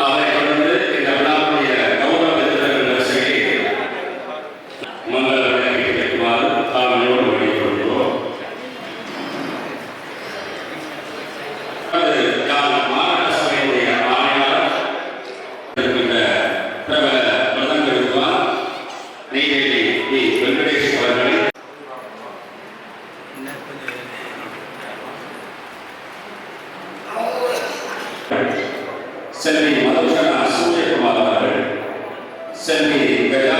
அவரை தொடர்ந்து இந்த விழாவுடைய கௌரவ விருந்தினர்கள் சரி செல்வி மதுஷனா சூரியகுமார் அவர்கள். செல்வி கஜா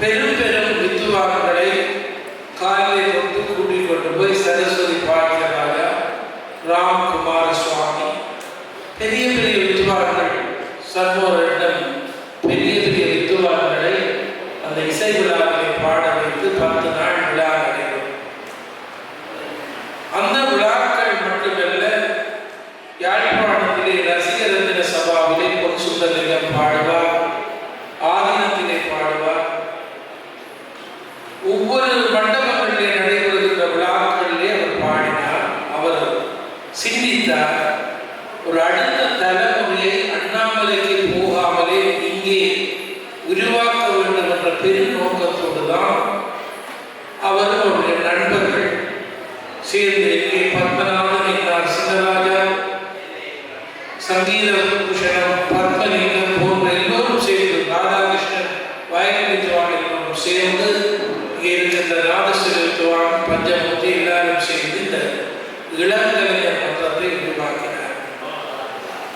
பெரும் பெரும் வித்துவான்களை காரில் கொண்டு கூட்டிக் கொண்டு போய் சரஸ்வதி பாடலாக ராம்குமார்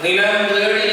നിലം തേടി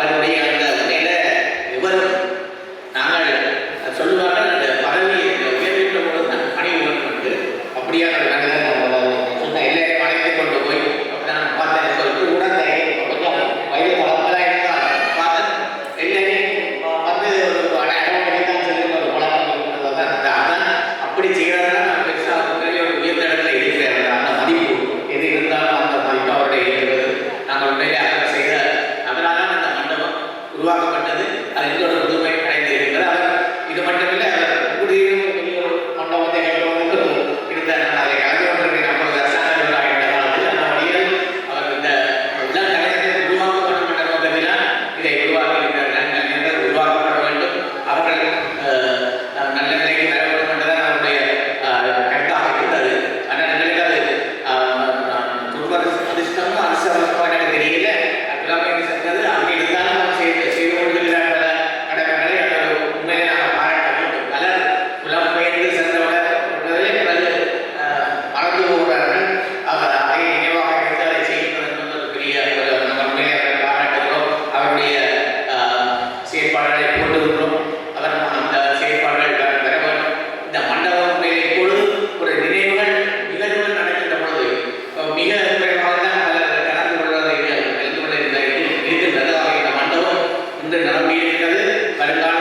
varios இந்த நிலைமையில் வருங்கால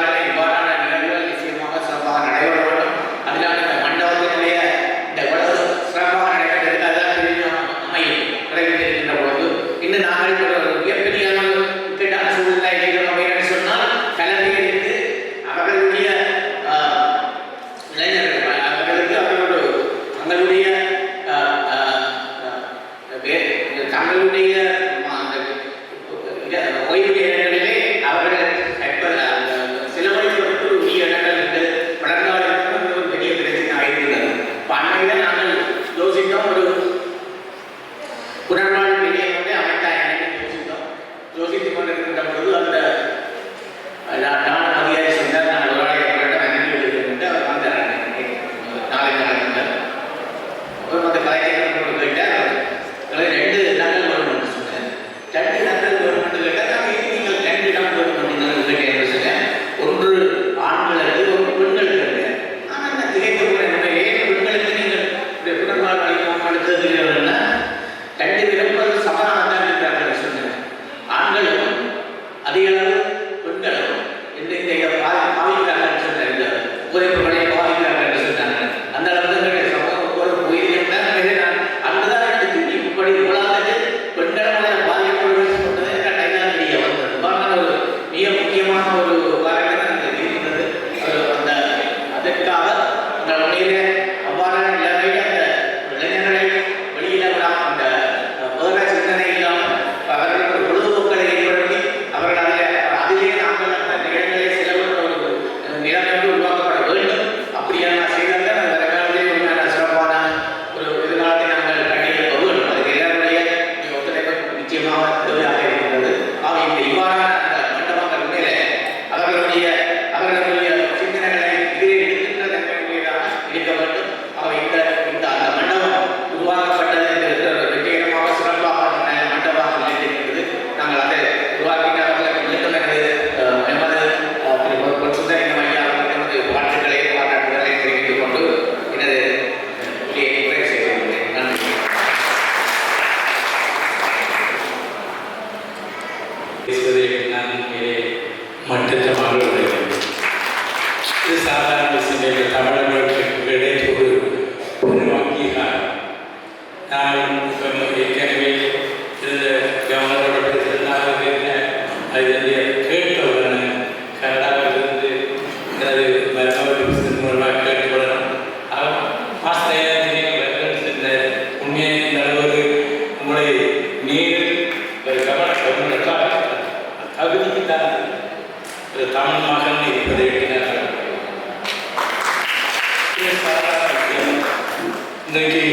Gracias. நாம் ஏற்கனவே இருந்த கவனத்தோடு இருந்தாலும் அது என்னுடைய கேட்ட உடனே கனடாவிலிருந்து எனது மருமகள் பிசினஸ் மூலமாக கேட்டுக்கொள்ளணும் அவர் மாஸ்டர் ஐயா உண்மையை நடந்தது உங்களை நேரில் ஒரு கவன கவனம் தகுதிக்கு தான் தமிழ் மகன் இருப்பதை எழுதினார்கள் இன்றைக்கு